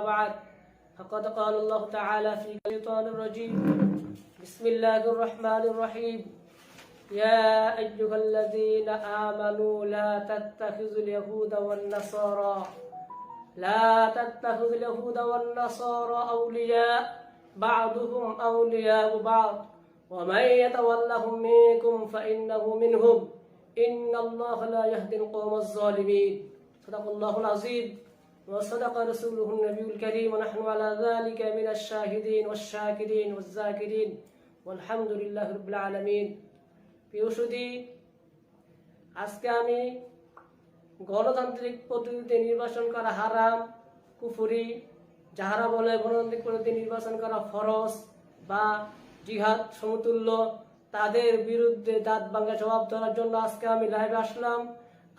بعد فقد قال الله تعالى في الشيطان الرجيم بسم الله الرحمن الرحيم. يا أيها الذين آمنوا لا تتخذوا اليهود والنصارى لا تتخذوا اليهود والنصارى أولياء بعضهم أولياء بعض. ومن يتولهم منكم فإنه منهم. إن الله لا يهدي القوم الظالمين. صدق الله العظيم. وصدق رسوله النبي الكريم ونحن على ذلك من الشاهدين والشاكرين والذاكرين والحمد لله رب العالمين প্রিয় সুদী আজকে আমি গণতান্ত্রিক পদ্ধতিতে নির্বাচন করা হারাম কুফুরি যাহারা বলে গণতান্ত্রিক পদ্ধতিতে নির্বাচন করা ফরজ বা জিহাদ সমতুল্য তাদের বিরুদ্ধে দাঁত ভাঙ্গা জবাব দেওয়ার জন্য আজকে আমি লাইভে আসলাম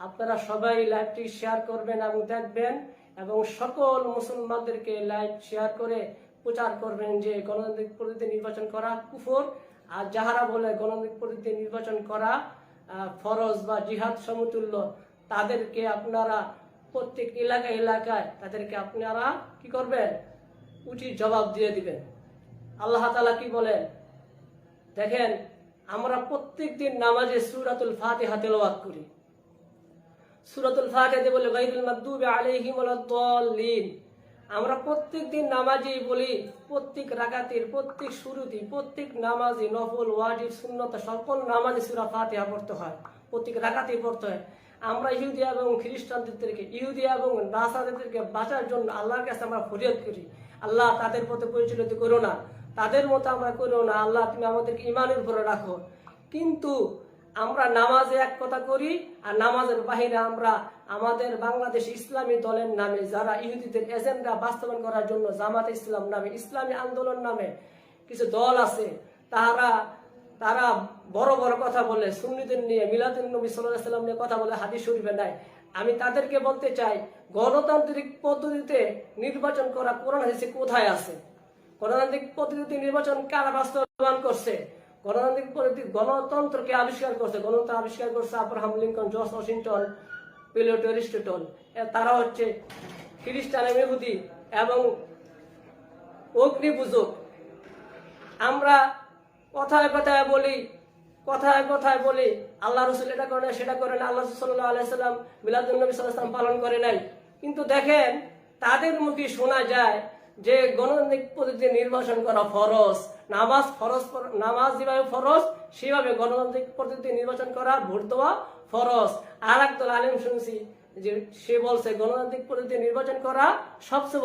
আপনারা সবাই লাইভটি শেয়ার করবেন এবং দেখবেন এবং সকল মুসলমানদেরকে লাইভ শেয়ার করে প্রচার করবেন যে গণতান্ত্রিক পদ্ধতিতে নির্বাচন করা কুফর। আর যাহারা বলে গণতান্ত্রিক পদ্ধতিতে নির্বাচন করা ফরজ বা জিহাদ সমতুল্য, তাদেরকে আপনারা প্রত্যেক এলাকা, এলাকায় তাদেরকে আপনারা কি করবেন? উচিত জবাব দিয়ে দিবেন। আল্লাহ তালা কি বলেন? দেখেন, আমরা প্রত্যেক দিন নামাজে সুরাতুল ফাতিহা তেলাওয়াত করি। সুরাতুল ফাতিহাতে বলে গাইরুল মাগদুবি আলাইহিম ওয়ালাদ-দাল্লিন আমরা প্রত্যেক দিন নামাজেই বলি, প্রত্যেক রাকাতের, প্রত্যেক শুরুতে প্রত্যেক নামাজে নফল, ওয়াজিব, সুন্নত, সকল নামাজে সূরা ফাতিহা পড়তে হয়, প্রত্যেক রাকাতেই পড়তে হয়। আমরা ইহুদি এবং খ্রিস্টানদেরকে, ইহুদি এবং নাসারাদেরকে বাঁচার জন্য আল্লাহর কাছে আমরা ফরিয়াদ করি। আল্লাহ তাদের পথে পরিচালিত করো না, তাদের মতো আমরা করো না। আল্লাহ, তুমি আমাদেরকে ইমানের উপরে রাখো। কিন্তু আমরা নামাজে এক কথা করি, আর নামাজের বাহিরে আমরা আমাদের বাংলাদেশ ইসলামী দলের নামে, যারা ইহুদিদের এজেন্ডা বাস্তবায়ন করার জন্য জামাত ইসলাম নামে, ইসলামী আন্দোলন নামে কিছু দল আছে, তারা তারা বড় বড় কথা বলে, সুন্নিদের নিয়ে মিলাদুল নবী সাল্লাহ সাল্লাম নিয়ে কথা বলে, হাদিস শরীফে নাই। আমি তাদেরকে বলতে চাই, গণতান্ত্রিক পদ্ধতিতে নির্বাচন করা কোরআন হাদিসে কোথায় আছে? গণতান্ত্রিক পদ্ধতিতে নির্বাচন কারা বাস্তবায়ন করছে? গণতান্ত্রিক পদ্ধতি গণতন্ত্রকে আবিষ্কার করছে গণতন্ত্র আবিষ্কার করছে Abraham Lincoln George Washington Plato Aristotle তারা হচ্ছে খ্রিস্টান ইহুদি এবং অগ্নি আমরা কথায় কথায় বলি, কথায় কথায় বলি, আল্লাহ রসুল এটা করে না সেটা করে না আল্লাহ সাল্লাহ আলাইসাল্লাম মিলাদুল নবী সাল্লাম পালন করে নাই। কিন্তু দেখেন, তাদের মুখে শোনা যায় যে গণতান্ত্রিক পদ্ধতিতে নির্বাচন করা ফরজ, নামাজ ফরজ নামাজ যেভাবে ফরজ, সেভাবে গণতান্ত্রিক পদ্ধতিতে নির্বাচন করা ভোট দেওয়া ফরজ। আর একদল আলেম শুনছি যে সে বলছে গণতান্ত্রিক পদ্ধতিতে নির্বাচন করা সবচেয়ে